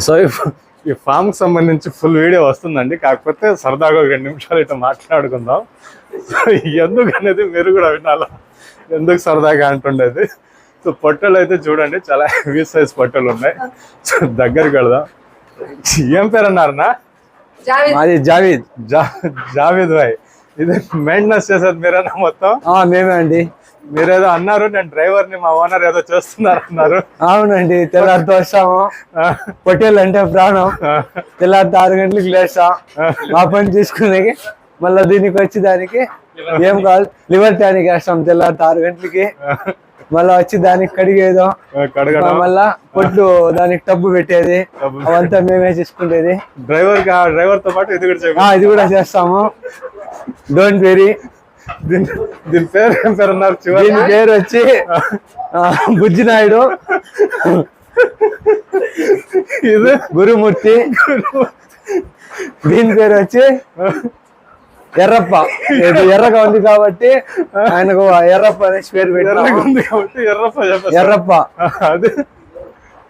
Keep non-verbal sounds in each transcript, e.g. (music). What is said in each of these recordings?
So ఈ- ఈ ఫామ్కి సంబంధించి ఫుల్ వీడియో వస్తుందండి. కాకపోతే సరదాగా ఒక రెండు నిమిషాలు ఇట్లా మాట్లాడుకుందాం. సో ఎందుకు అనేది మీరు కూడా వినాలా? ఎందుకు సరదాగా అంటుండేది? సో పొట్టలు అయితే చూడండి చాలా హెవీ సైజ్ పొట్టలు ఉన్నాయి. సో దగ్గరికి వెళదాం. ఏం పేరు అన్నారనా జావేద్. మాది జావీద్. జా జావేద్ భాయ్. ఇది మెయింటెనెన్స్ చేసేది మీరేనా మొత్తం? ఆ, మేమే అండి. మీరేదో అన్నారు నేను డ్రైవర్ని మా ఓనర్ ఏదో చేస్తున్నారు అన్నారు అవునండి తెల్లారితో వస్తాము పొట్టేలు అంటే ప్రాణం. తెల్లారితో ఆరు గంటలకు లేస్తాం మా పని చూసుకునేకి మళ్ళీ దీనికి వచ్చి దానికి ఏం కావాలి లివర్ టానిక్ వేస్తాం తెల్లారితో ఆరు గంటలకి. మళ్ళీ వచ్చి దానికి కడిగేదో మళ్ళా పొట్లు దానికి టబ్బు పెట్టేది. అవంతా మేమే చూసుకునేది డ్రైవర్ డ్రైవర్తో పాటు ఇది కూడా చేస్తాము. డోంట్ వెరీ దీని దీని పేరు ఏం పేరు అన్నారు? దీని పేరు వచ్చి బుజ్జినాయుడు. ఇది? గురుమూర్తి. దీని పేరు వచ్చి ఎర్రప్ప. ఎర్రగా ఉంది కాబట్టి ఆయనకు ఎర్రప్ప అనేసి పేరు ఉంది కాబట్టి ఎర్రప్ప. ఎర్రప్ప. అది?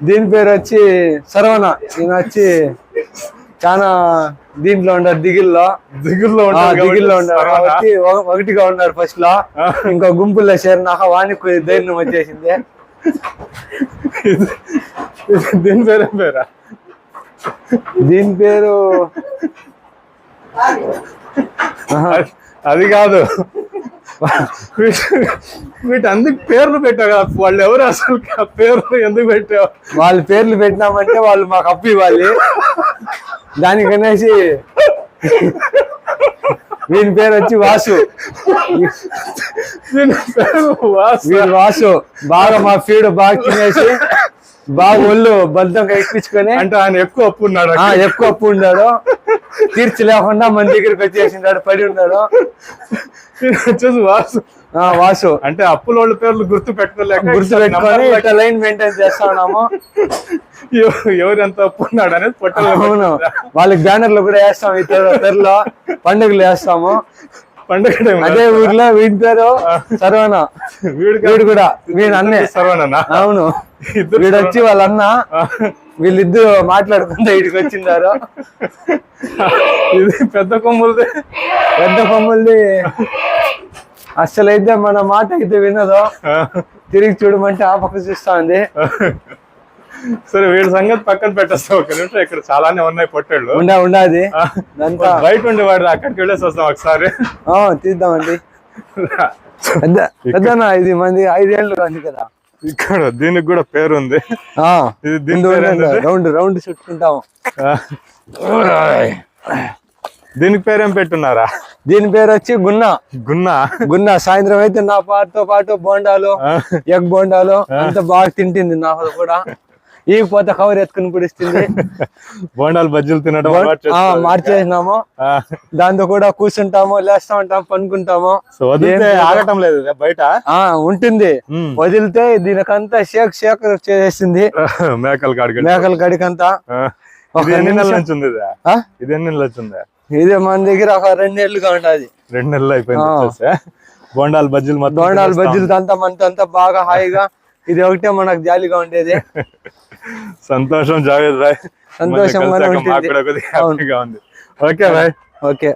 దీని పేరు వచ్చి సరవణ. ఈయన వచ్చి చాలా దీంట్లో ఉన్నాడు దిగిల్లో. దిగుల్లో దిగిల్లో. కాబట్టి ఒక- ఒకటిగా ఉన్నాడు ఫస్ట్లో. ఇంకో గుంపుల్లో చేరినాక వానికి ధైర్యం వచ్చేసింది. దీని పేరు ఏం పేరా? దీని పేరు. అది- కాదు. వీటి- వీటి అందుకు పేర్లు పెట్టావు కదా వాళ్ళు ఎవరు అసలు పేర్లు ఎందుకు పెట్టావు? వాళ్ళ పేర్లు పెట్టినామంటే వాళ్ళు మాకు అప్పు ఇవ్వాలి. దానికనేసి వీని పేరు వచ్చి వాసు. వీడు వాసు. బాగా మా ఫీడ్ బాగా తినేసి బాగా ఒళ్ళు బద్దం ఎక్కించుకొని అంటే ఆయన ఎక్కువ అప్పు ఉన్నాడు ఆ, ఎక్కువ అప్పు ఉన్నాడు. తీర్చి లేకుండా మన దగ్గరికి వచ్చేసిండాడు పడి ఉన్నాడు. వచ్చేసి వాసు. ఆ, వాసు. అంటే అప్పుల వాళ్ళ పేర్లు గుర్తు పెట్టుకోలేక గుర్తు పెట్టుకొని ఇట్లా లైన్ మెయింటైన్ చేస్తా ఉన్నాము. ఎవ- ఎవరు ఎంత అప్పు ఉన్నాడు అనేది అవును. వాళ్ళకి బ్యానర్లు కూడా వేస్తాం ఈ తెరలో పండుగలు వేస్తాము. పండుగ. అదే ఊర్లో వీడి పేరు సర్వన. వీడికి వీడు కూడా. వీడు అన్నే. సర్వనన్నా అవును. వీడు వచ్చి వాళ్ళ అన్న వీళ్ళిద్దరు మాట్లాడుకుంటూ ఇడికి వచ్చిండారు? ఇది పెద్ద కొమ్ములది. పెద్ద కొమ్ముల్ది. అసలు అయితే మన మాట అయితే వినదు. తిరిగి చూడమంటే ఆ పక్క చూస్తా ఉంది సరే వీడి సంగతి పక్కన పెట్టేస్తాం. ఒక నిమిషం ఇక్కడ చాలానే ఉన్నాయి పొట్టేళ్ళు. ఉండా ఉండాది. బయట ఉండి వాడు అక్కడికి వెళ్ళేసి వస్తాం ఒకసారి. ఆ, తీద్దామండి. పెద్ద పెద్దనా ఇది మంది? ఐదేళ్ళు ఉంది కదా. ఇక్కడ దీనికి కూడా పేరు ఉంది? రౌండ్ రౌండ్ చుట్టుకుంటాము. దీనికి పేరేం పెట్టున్నారా? దీని పేరు వచ్చి గున్నా. గున్నా? గున్నా సాయంత్రం అయితే నా పాటతో పాటు బోండాలు ఎగ్ బోండాలు అంత బాగా తింటుంది నా కూడా. ఈ పోత కవర్ ఎత్తుకుని పిడిస్తుంది (laughs) బోండాలు బజ్జీలు తినడం. మార్చేసినాము దాంతో కూడా కూర్చుంటాము లేస్తా ఉంటాం పనుకుంటాము ఆగటం లేదు బయట ఉంటుంది. వదిలితే దీనికంతా షేక్ షేక్ చేసేసింది (laughs) మేకల కాడికి మేకల గడికంతా ఆ. ఒక ఎన్ని నెలల. నుంచి ఉంది ఇది? ఎన్ని నెలల నుంచి ఉంది ఇది మన దగ్గర ఒక రెండేళ్ళుగా ఉంటది రెండు నెలలు అయిపోయింది. బోండాలు బజ్జీలు తినేస్తాం. బజ్జీలు అంతా మనతో బాగా హాయిగా ఇది ఒకటే మనకు జాలీగా ఉండేది. సంతోషం జావేద్. హ్యాపీగా ఉంది. ఓకే భాయ్ ఓకే.